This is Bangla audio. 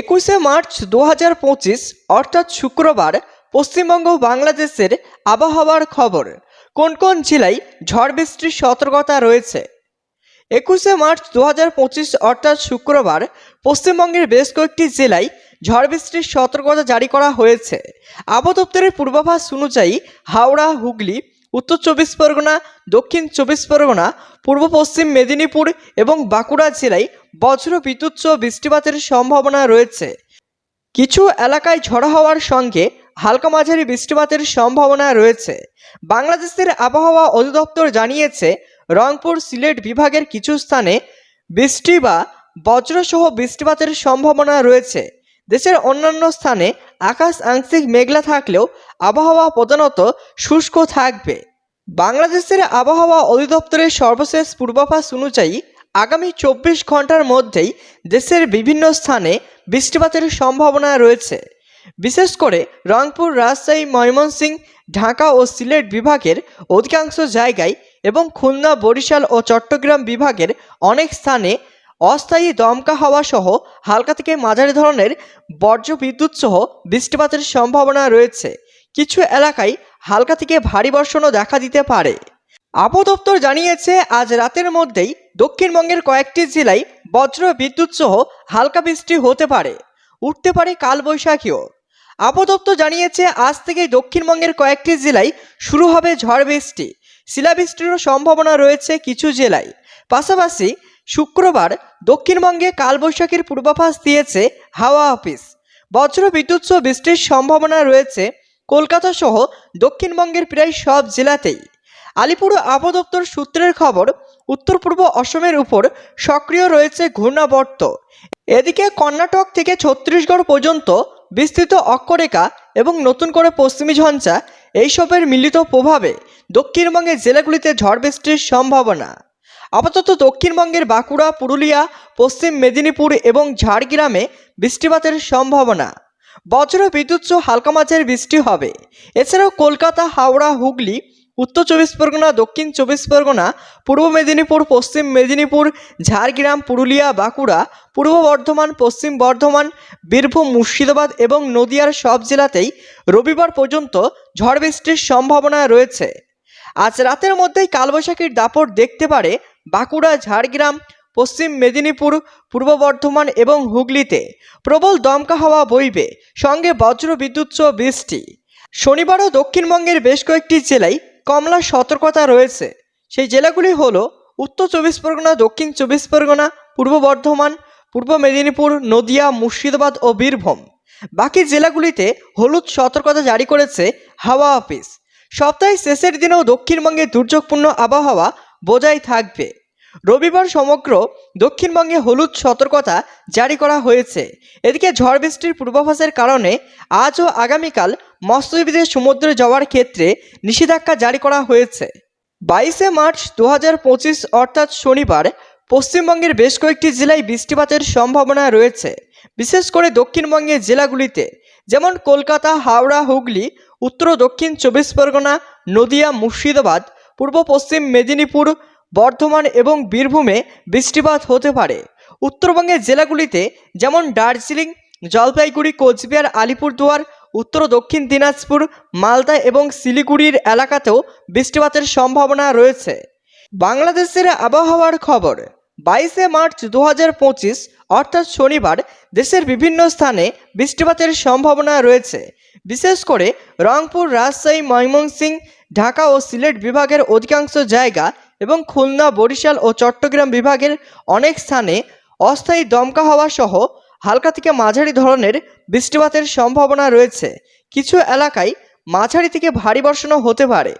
একুশে মার্চ দু হাজার পঁচিশ, অর্থাৎ শুক্রবার, পশ্চিমবঙ্গ বাংলাদেশের আবহাওয়ার খবর। কোন কোন জেলায় ঝড় বৃষ্টির সতর্কতা রয়েছে? একুশে মার্চ দু হাজার পঁচিশ, অর্থাৎ শুক্রবার, পশ্চিমবঙ্গের বেশ কয়েকটি জেলায় ঝড় বৃষ্টির সতর্কতা জারি করা হয়েছে। আবহাওয়া দপ্তরের পূর্বাভাস অনুযায়ী হাওড়া, হুগলি, উত্তর চব্বিশ পরগনা, দক্ষিণ চব্বিশ পরগনা, পূর্ব পশ্চিম মেদিনীপুর এবং বাঁকুড়া জেলায় বজ্র বিদ্যুৎ সহ বৃষ্টিপাতের সম্ভাবনা রয়েছে। কিছু এলাকায় ঝড়ো হওয়ার সঙ্গে হালকা মাঝারি বৃষ্টিপাতের সম্ভাবনা রয়েছে। বাংলাদেশের আবহাওয়া অধিদপ্তর জানিয়েছে, রংপুর সিলেট বিভাগের কিছু স্থানে বৃষ্টি বা বজ্রসহ বৃষ্টিপাতের সম্ভাবনা রয়েছে। দেশের অন্যান্য স্থানে আকাশ আংশিক মেঘলা থাকলেও আবহাওয়া প্রধানত শুষ্ক থাকবে। বাংলাদেশের আবহাওয়া অধিদপ্তরের সর্বশেষ পূর্বাভাস অনুযায়ী আগামী চব্বিশ ঘণ্টার মধ্যেই দেশের বিভিন্ন স্থানে বৃষ্টিপাতের সম্ভাবনা রয়েছে। বিশেষ করে রংপুর, রাজশাহী, ময়মনসিংহ, ঢাকা ও সিলেট বিভাগের অধিকাংশ জায়গায় এবং খুলনা, বরিশাল ও চট্টগ্রাম বিভাগের অনেক স্থানে অস্থায়ী দমকা হাওয়া সহ হালকা থেকে মাঝারি ধরনের বর্জ্য বিদ্যুৎ সহ বৃষ্টিপাতের সম্ভাবনা রয়েছে। কিছু এলাকায় হালকা থেকে ভারী বর্ষণও দেখা দিতে পারে। আবহাওয়া দপ্তর জানিয়েছে, আজ রাতের মধ্যেই দক্ষিণবঙ্গের কয়েকটি জেলায় বজ্র বিদ্যুৎ সহ হালকা বৃষ্টি হতে পারে। উঠতে পারে কালবৈশাখীও। দপ্তর জানিয়েছে, আজ থেকেই দক্ষিণবঙ্গের কয়েকটি জেলায় শুরু হবে ঝড় বৃষ্টি। শিলাবৃষ্টিরও সম্ভাবনা রয়েছে কিছু জেলায়। পাশাপাশি শুক্রবার দক্ষিণবঙ্গে কালবৈশাখীর পূর্বাভাস দিয়েছে হাওয়া অফিস। বজ্র বিদ্যুৎ সহ বৃষ্টির সম্ভাবনা রয়েছে কলকাতা সহ দক্ষিণবঙ্গের প্রায় সব জেলাতেই। আলিপুর আবহাওয়া দপ্তর সূত্রের খবর উত্তর পূর্ব অসমের উপর সক্রিয় রয়েছে ঘূর্ণাবর্ত। এদিকে কর্ণাটক থেকে ছত্তিশগড় পর্যন্ত বিস্তৃত অক্ষরেখা এবং নতুন করে পশ্চিমী ঝঞ্ঝা এইসবের মিলিত প্রভাবে দক্ষিণবঙ্গের জেলাগুলিতে ঝড় বৃষ্টির সম্ভাবনা। আপাতত দক্ষিণবঙ্গের বাঁকুড়া, পুরুলিয়া, পশ্চিম মেদিনীপুর এবং ঝাড়গ্রামে বৃষ্টিপাতের সম্ভাবনা। বজ্র, বিদ্যুৎ হালকা মাঝের বৃষ্টি হবে। এছাড়াও কলকাতা, হাওড়া, হুগলি উত্তর চব্বিশ পরগনা, দক্ষিণ চব্বিশ পরগনা, পূর্ব মেদিনীপুর, পশ্চিম মেদিনীপুর, ঝাড়গ্রাম, পুরুলিয়া, বাঁকুড়া, পূর্ব বর্ধমান, পশ্চিম বর্ধমান, বীরভূম, মুর্শিদাবাদ এবং নদিয়ার সব জেলাতেই রবিবার পর্যন্ত ঝড় বৃষ্টির সম্ভাবনা রয়েছে। আজ রাতের মধ্যেই কালবৈশাখীর দাপট দেখতে পারে বাঁকুড়া, ঝাড়গ্রাম, পশ্চিম মেদিনীপুর, পূর্ব বর্ধমান এবং হুগলিতে। প্রবল দমকা হাওয়া বইবে, সঙ্গে বজ্র বিদ্যুৎ বৃষ্টি। শনিবারও দক্ষিণবঙ্গের বেশ কয়েকটি জেলায় কমলা সতর্কতা রয়েছে। সেই জেলাগুলি হল উত্তর চব্বিশ পরগনা, দক্ষিণ চব্বিশ পরগনা, পূর্ব বর্ধমান, পূর্ব মেদিনীপুর, নদিয়া, মুর্শিদাবাদ ও বীরভূম। বাকি জেলাগুলিতে হলুদ সতর্কতা জারি করেছে হাওয়া অফিস। সপ্তাহের শেষের দিনেও দক্ষিণবঙ্গে দুর্যোগপূর্ণ আবহাওয়া বজায় থাকবে। রবিবার সমগ্র দক্ষিণবঙ্গে হলুদ সতর্কতা জারি করা হয়েছে। এদিকে ঝড় বৃষ্টির পূর্বাভাসের কারণে আজ ও আগামীকাল মৎস্যজীবীদের সমুদ্রে যাওয়ার ক্ষেত্রে নিষেধাজ্ঞা জারি করা হয়েছে। বাইশে মার্চ দু হাজার পঁচিশ, অর্থাৎ শনিবার, পশ্চিমবঙ্গের বেশ কয়েকটি জেলায় বৃষ্টিপাতের সম্ভাবনা রয়েছে। বিশেষ করে দক্ষিণবঙ্গের জেলাগুলিতে, যেমন কলকাতা, হাওড়া, হুগলি, উত্তর দক্ষিণ চব্বিশ পরগনা, নদিয়া, মুর্শিদাবাদ, পূর্ব পশ্চিম মেদিনীপুর বর্ধমান এবং বীরভূমে বৃষ্টিপাত হতে পারে। উত্তরবঙ্গের জেলাগুলিতে যেমন দার্জিলিং, জলপাইগুড়ি, কোচবিহার, আলিপুরদুয়ার, উত্তর দক্ষিণ দিনাজপুর, মালদা এবং শিলিগুড়ির এলাকাতেও বৃষ্টিপাতের সম্ভাবনা রয়েছে। বাংলাদেশের আবহাওয়ার খবর, বাইশে মার্চ দু হাজার পঁচিশ, অর্থাৎ শনিবার, দেশের বিভিন্ন স্থানে বৃষ্টিপাতের সম্ভাবনা রয়েছে। বিশেষ করে রংপুর, রাজশাহী, ময়মনসিংহ, ঢাকা ও সিলেট বিভাগের অধিকাংশ জায়গা এবং খুলনা, বরিশাল ও চট্টগ্রাম বিভাগের অনেক স্থানে অস্থায়ী দমকা হওয়া সহ হালকা থেকে মাঝারি ধরনের বৃষ্টিপাতের সম্ভাবনা রয়েছে। কিছু এলাকায় মাঝারি থেকে ভারী বর্ষণও হতে পারে।